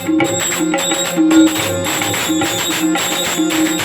Thank you.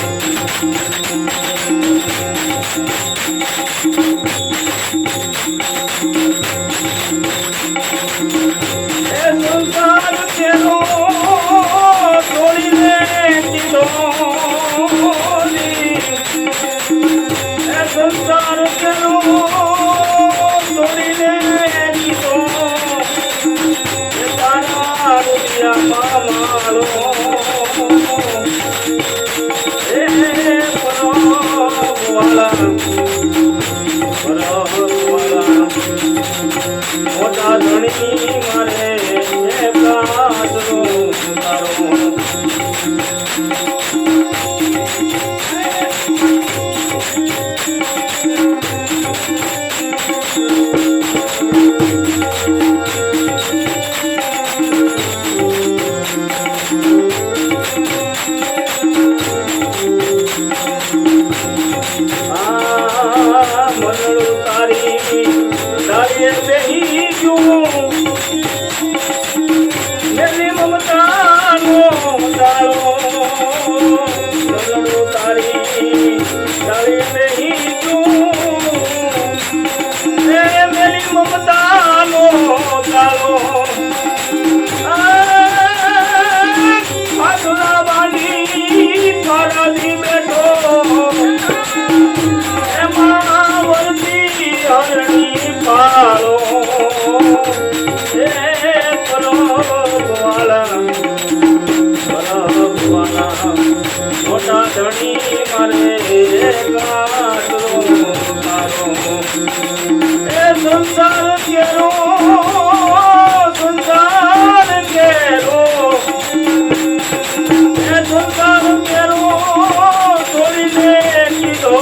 સંસાર કેરો સંસાર કેરો. એ સંસાર કેરો છોડીને કીધો,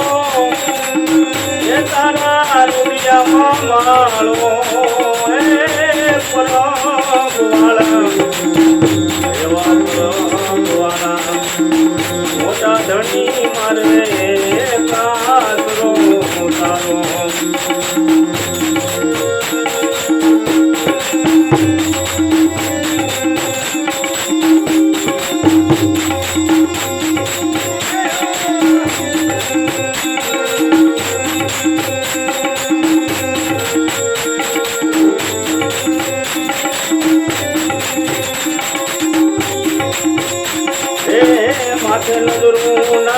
એ તારા રૂપિયામાં માળો, એ પરવાળા એવા પરવાળા મોટા ધણી મારે దక్షిణ దుర్మున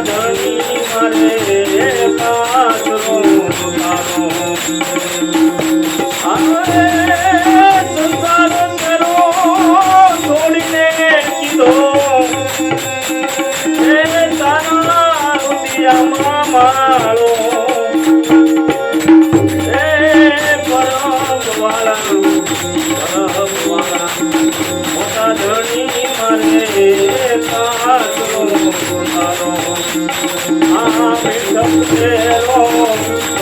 জয়ী মারে લો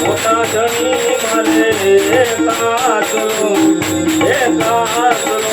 મોટા જણી મારે કાતરો એ કાતરો